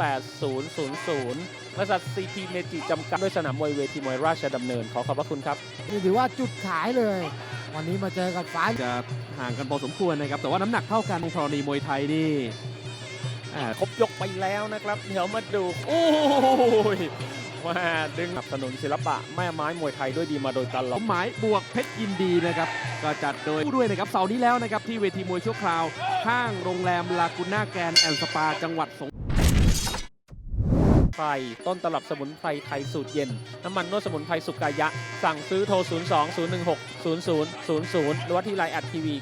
8000บริษัทซีพีเมจิจำกัดด้วยสนามมวยเวทีมวยราชดำเนิน ขอขอบพระคุณครับ นี่ถือว่าจุดขายเลย วันนี้มาเจอกับฟ้าจะห่างกันพอสมควรนะครับ แต่ว่าน้ำหนักเท่ากันธรณีมวยไทยนี่อ่าครบยกไปแล้วนะครับ เดี๋ยวมาดู โอ้ยว่าดึงสนับสนุนศิลปะ แม่ไม้มวยไทยด้วยดีมาโดยตลสอดมหมายบวกเพชรยินดีนะครับ ก็จัดโดยผู้ด้วยนะครับเสาร์นี้แล้วนะครับ ที่เวทีมวยชั่วคราว ข้างโรงแรมลากูน่าแกรนด์แอนด์สปาจังหวัดสง ไพร ต้นตลับสมุนไพรไทยสูตรเย็น น้ำมันนวดสมุนไพรสุกายะ สั่งซื้อโทร 02 016 0000 หรือว่าที่ไลน์แอดทีวี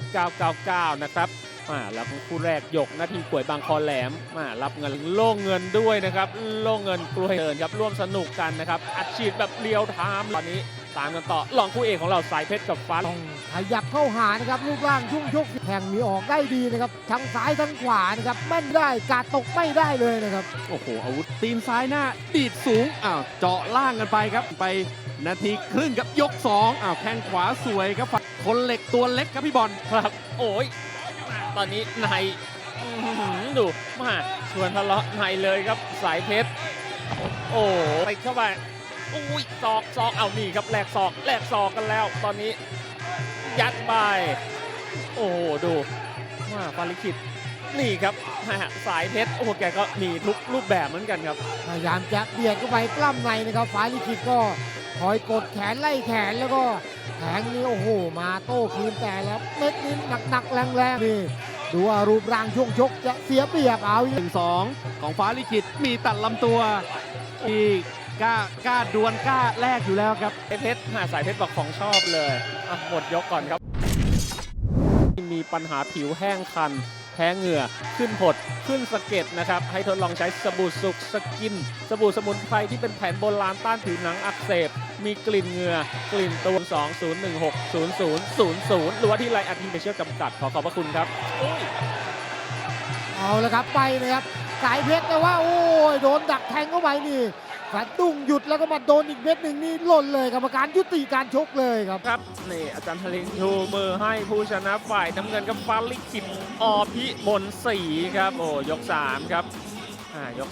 999 นะครับมาแล้วคู่แรกยกนาทีป่วยบางคอแหลมมารับเงินโล่งเงินด้วยนะครับ โล่งเงินกล้วยเดินครับร่วมสนุกกันนะครับ อัดฉีดแบบเรียวไทม์ตอนนี้ ตามกันต่อลองคู่เอกของเราสายเพชรกับฟ้าต้องขยับเข้าหานะครับรูปร่างชุ่มชกแข่งมีออกได้ดีนะครับทั้งซ้ายทั้งขวานะครับแม่นได้กาดตกไม่ได้เลยนะครับโอ้โหอาวุธตีนซ้ายหน้าดีดสูงอ้าวเจาะล่างกันไปครับไปนาทีครึ่งครับยก2อ้าวแข้งขวาสวยครับฝั่งคนเหล็กตัวเล็กครับพี่บอลครับ โอ้ยตอนนี้ในอื้อหือดูมาชวนทะเลาะในเลยครับสายเพชรโอ้ไปเข้าไป อุ้ยศอกศอกเอานี่ครับแลกศอกแลกศอกกันแล้ว ตอนนี้ยัดไปโอ้โหดูมาปาลิคิดนี่ครับมาสายเพชรโอ้โหแกก็มีทุกรูปแบบเหมือนกันครับพยายามจะเบียดเข้าไปปล้ำในนะครับฟ้าลิขิตก็คอยกดแขนไล่แขนแล้วก็แทงนี่โอ้โห มาโต้คืนแต่แล้วเม็ดนี้หนักๆแรงๆนี่ดูว่ารูปร่างช่วงชกจะเสียเปรียบเอาอีกหนึ่งสองของฟ้าลิขิตมีตัดลำตัวที่ก ล้ากล้าดวลกล้าแลกอยู่แล้วครับไอเพชรหาสายเพชรบอกของชอบเลยอะหมดยกก่อนครับ มีปัญหาผิวแห้งคัน แพ้เหงื่อ ขึ้นผด ขึ้นสะเก็ดนะครับ ให้ทดลองใช้สบู่สุกสกิน สบู่สมุนไพรที่เป็นแผนโบราณต้านผิวหนังอักเสบ มีกลิ่นเหงื่อ กลิ่นตัว 20160000 หรือว่าที่ไลน์แอดมิเชียลจำกัด ขอขอบพระคุณครับอุ้ย เอาละครับไปนะครับ สายเพชรแต่ว่า โอ้ยโดนดักแทงเข้าไปนี่ สะดุ้งหยุดแล้วก็มาโดนอีกเม็ดหนึ่งนี่หล่นเลยกรรมการยุติการชกเลยครับ ครับนี่อาจารย์ทลิงชูมือให้ผู้ชนะฝ่ายน้ำเงินกับฟ้าลิขิตอพิมลศรีครับ โอ้ยก 3 ครับอ่ายก